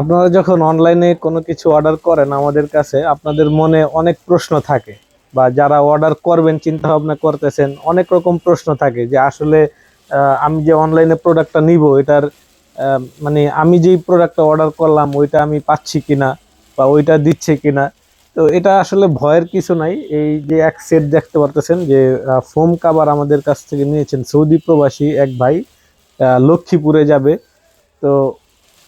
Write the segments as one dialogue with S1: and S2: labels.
S1: আপনারা যখন অনলাইনে কোনো কিছু অর্ডার করেন আমাদের কাছে, আপনাদের মনে অনেক প্রশ্ন থাকে বা যারা অর্ডার করবেন চিন্তা ভাবনা করতেছেন, অনেক রকম প্রশ্ন থাকে যে আসলে আমি যে অনলাইনে প্রোডাক্টটা নিব, এটার মানে আমি যেই প্রোডাক্টটা অর্ডার করলাম, ওইটা আমি পাচ্ছি কিনা বা ওইটা দিচ্ছে কিনা। তো এটা আসলে ভয়ের কিছু নাই। এই যে এক সেট দেখতে পারতেছেন যে ফোম কাভার আমাদের কাছ থেকে নিয়েছেন সৌদি প্রবাসী এক ভাই লক্ষ্মীপুরে যাবে। তো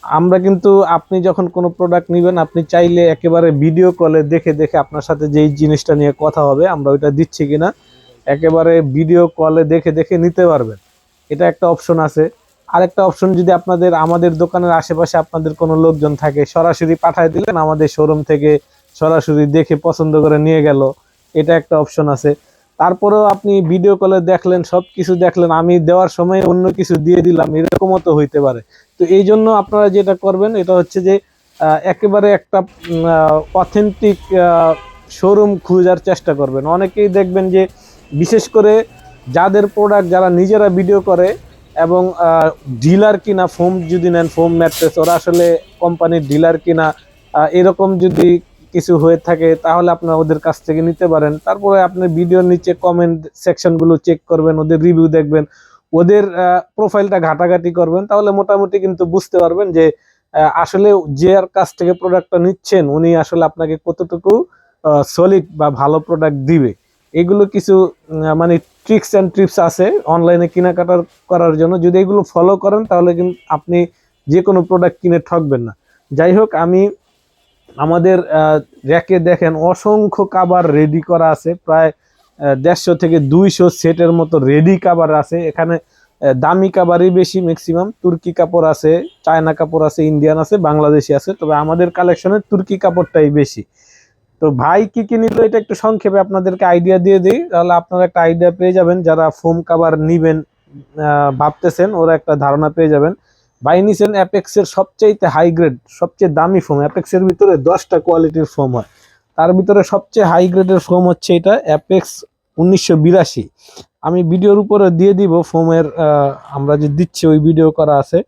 S1: আমরা কিন্তু আপনি যখন কোনো প্রোডাক্ট নেবেন, আপনি চাইলে একেবারে ভিডিও কলে দেখে দেখে আপনার সাথে যেই জিনিসটা নিয়ে কথা হবে, আমরা ওইটা দিচ্ছি কিনা, একেবারে ভিডিও কলে দেখে দেখে নিতে পারবেন। এটা একটা অপশন আছে। আরেকটা অপশন যদি আপনাদের, আমাদের দোকানের আশেপাশে আপনাদের কোনো লোকজন থাকে, সরাসরি পাঠায় দিলেন, আমাদের শোরুম থেকে সরাসরি দেখে পছন্দ করে নিয়ে গেল, এটা একটা অপশন আছে। তারপরেও আপনি ভিডিও কলে দেখলেন সব কিছু দেখলেন, আমি দেওয়ার সময় অন্য কিছু দিয়ে দিলাম, এরকমও তো হইতে পারে। তো এই জন্য আপনারা যেটা করবেন, এটা হচ্ছে যে একেবারে একটা অথেন্টিক শোরুম খোঁজার চেষ্টা করবেন। অনেকেই দেখবেন যে, বিশেষ করে যাদের প্রোডাক্ট যারা নিজেরা ভিডিও করে এবং ডিলার কিনা ফোম যদি নেন ফোম ম্যাট্রেস ওরা আসলে কোম্পানির ডিলার কিনা এরকম যদি কিছু হয়ে থাকে, তাহলে আপনারা ওদের কাছ থেকে নিতে পারেন। তারপরে আপনি ভিডিওর নিচে কমেন্ট সেকশনগুলো চেক করবেন, ওদের রিভিউ দেখবেন, ওদের প্রোফাইলটা ঘাটাঘাটি করবেন, তাহলে মোটামুটি কিন্তু বুঝতে পারবেন যে আসলে যে আর কাছ থেকে প্রোডাক্টটা নিচ্ছেন, উনি আসলে আপনাকে কতটুকু সলিড বা ভালো প্রোডাক্ট দিবে। এগুলো কিছু মানে ট্রিক্স অ্যান্ড ট্রিপস আছে অনলাইনে কেনাকাটা করার জন্য। যদি এগুলো ফলো করেন, তাহলে কিন্তু আপনি যে কোনো প্রোডাক্ট কিনে ঠকবেন না। যাই হোক, আমি আমাদের র্যাকে দেখেন অসংখ্য কাবার রেডি করা আছে, প্রায় দেড়শো থেকে দুইশো সেটের মতো রেডি কাবার আছে। এখানে দামি কাবারই বেশি ম্যাক্সিমাম তুর্কি কাপড় আছে, চায়না কাপড় আছে, ইন্ডিয়ান আছে, বাংলাদেশি আছে। তবে আমাদের কালেকশনে তুর্কি কাপড়টাই বেশি। তো ভাই কি কি নিল এটা একটু সংক্ষেপে আপনাদেরকে আইডিয়া দিয়ে দিই। তাহলে আপনারা একটা আইডিয়া পেয়ে যাবেন। যারা ফোম কাবার নিবেন ভাবতেছেন, ওরা একটা ধারণা পেয়ে যাবেন। ভাই নিছেন অ্যাপেক্সের সবচেয়ে হাই গ্রেড সবচেয়ে দামি ফোম অ্যাপেক্সের ভিতরে দশটা কোয়ালিটির ফোম হয়। তার ভিতরে সবচেয়ে হাই গ্রেডের ফোম হচ্ছে এটা অ্যাপেক্স উনিশশো বিরাশি। আমি ভিডিওর উপরে দিয়ে দিব ফোমের আমরা যে দিচ্ছি ওই ভিডিও করা আছে।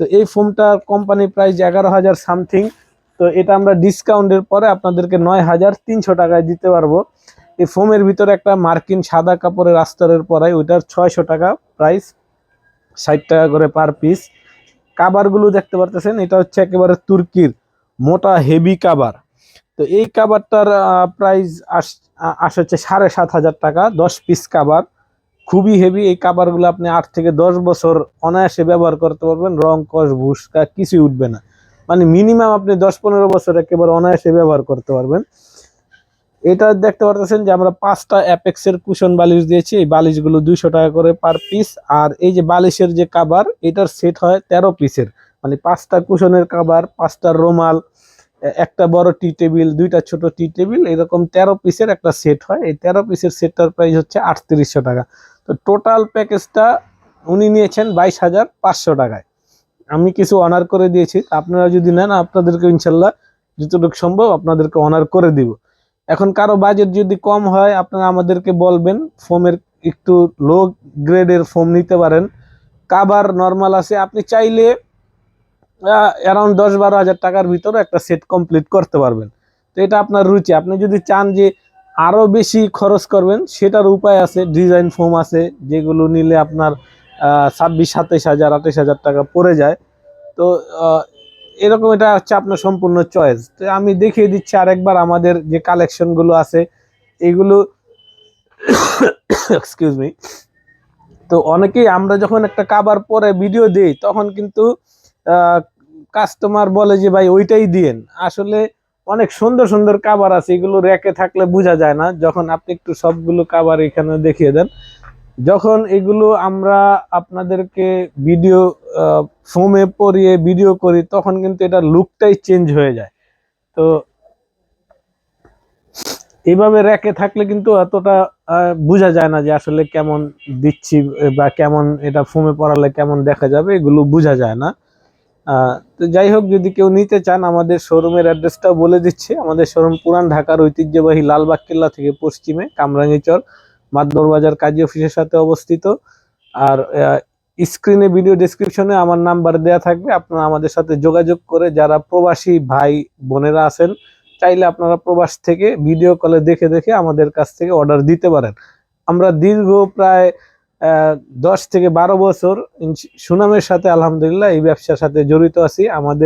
S1: তো এই ফোমটার কোম্পানি প্রাইস এগারো হাজার সামথিং তো এটা আমরা ডিসকাউন্টের পরে আপনাদেরকে নয় হাজার তিনশো টাকায় দিতে পারব। এই ফোমের ভিতরে একটা মার্কিন সাদা কাপড়ের আস্তরের পরাই, ওইটার ছয়শো টাকা প্রাইস ষাট টাকা করে পার পিস কাবারগুলো দেখতে পারতেছেন, এটা হচ্ছে একেবারে তুর্কির মোটা হেভি কাবার। তো এই কাবারটার প্রাইস আস হচ্ছে সাড়ে সাত হাজার টাকা, দশ পিস কাবার। খুবই হেভি এই কাবারগুলো আপনি আট থেকে দশ বছর অনায়াসে ব্যবহার করতে পারবেন, রং কস ভুসকা, কিছুই উঠবে না। মানে মিনিমাম আপনি দশ পনেরো বছর একেবারে অনায়াসে ব্যবহার করতে পারবেন। এটা দেখতে পারতেছেন যে আমরা পাঁচটা অ্যাপেক্সের কুশন বালিশ দিয়েছি। এই বালিশগুলো দুইশো টাকা করে পার পিস আর এই যে বালিশের যে কাবার এটার সেট হয় তেরো পিসের মানে পাঁচটা কুশনের কাবার পাঁচটা রোমাল, একটা বড় টি টেবিল দুইটা ছোট টি টেবিল এরকম তেরো পিসের একটা সেট হয়। এই তেরো পিসের সেটটার প্রাইস হচ্ছে আটত্রিশশো টাকা। তো টোটাল প্যাকেজটা উনি নিয়েছেন বাইশ হাজার পাঁচশো টাকায়। আমি কিছু অনার করে দিয়েছি। আপনারা যদি নেন আপনাদেরকে ইনশাল্লাহ, যতটুকু সম্ভব আপনাদেরকে অনার করে দিব। এখন কারও বাজেট যদি কম হয়, আপনারা আমাদেরকে বলবেন ফোমের একটু লো গ্রেডের ফোম নিতে পারেন। কাবার নর্মাল আছে, আপনি চাইলে অ্যারাউন্ড দশ বারো হাজার টাকার ভিতরে একটা সেট কমপ্লিট করতে পারবেন। তো এটা আপনার রুচি। আপনি যদি চান যে আরও বেশি খরচ করবেন, সেটার উপায় আছে ডিজাইন ফোম আছে, যেগুলো নিলে আপনার ছাব্বিশ, সাতাইশ হাজার, আঠাইশ হাজার টাকা পড়ে যায়। তো এরকম এটা হচ্ছে আপনার সম্পূর্ণ চয়েস তো আমি দেখিয়ে দিচ্ছি আরেকবার আমাদের যে কালেকশনগুলো আছে, এগুলো এক্সকিউজ মি তো অনেকেই আমরা যখন একটা কাবার পরে ভিডিও দিই, তখন কিন্তু কাস্টমার বলে যে, ভাই, ওইটাই দিয়েন। আসলে অনেক সুন্দর সুন্দর কাবার আছে, এগুলো র্যাকে থাকলে বোঝা যায় না। যখন আপনি একটু সবগুলো কাবার এখানে দেখিয়ে দেন যখন এগুলো আমরা আপনাদেরকে ভিডিও ফোমে পরিয়ে ভিডিও করি, তখন কিন্তু এটা লুকটাই চেঞ্জ হয়ে যায়। তো এইভাবে র্যাকে থাকলে কিন্তু এতটা বোঝা যায় না যে আসলে কেমন দিচ্ছি বা কেমন এটা ফোমে পড়ালে কেমন দেখা যাবে, এগুলো বোঝা যায় না। তো যাই হোক, যদি কেউ নিতে চান, আমাদের শোরুমের অ্যাড্রেসটাও বলে দিচ্ছি। আমাদের শোরুম পুরান ঢাকার ঐতিহ্যবাহী লালবাগ কেল্লা থেকে পশ্চিমে কামরাঙ্গীচর মাতবর বাজার কাজী অফিসের সাথে অবস্থিত। আর স্ক্রিনে ভিডিও ডেসক্রিপশনে আমার নাম্বার দেয়া থাকবে, আপনারা আমাদের সাথে যোগাযোগ করে যারা প্রবাসী ভাই বোনেরা আছেন, চাইলে আপনারা প্রবাস থেকে ভিডিও কলে দেখে দেখে আমাদের কাছ থেকে অর্ডার দিতে পারেন। আমরা দীর্ঘ প্রায় দশ থেকে বারো বছর সুনামের সাথে আলহামদুলিল্লাহ এই ব্যবসার সাথে জড়িত আছি। আমাদের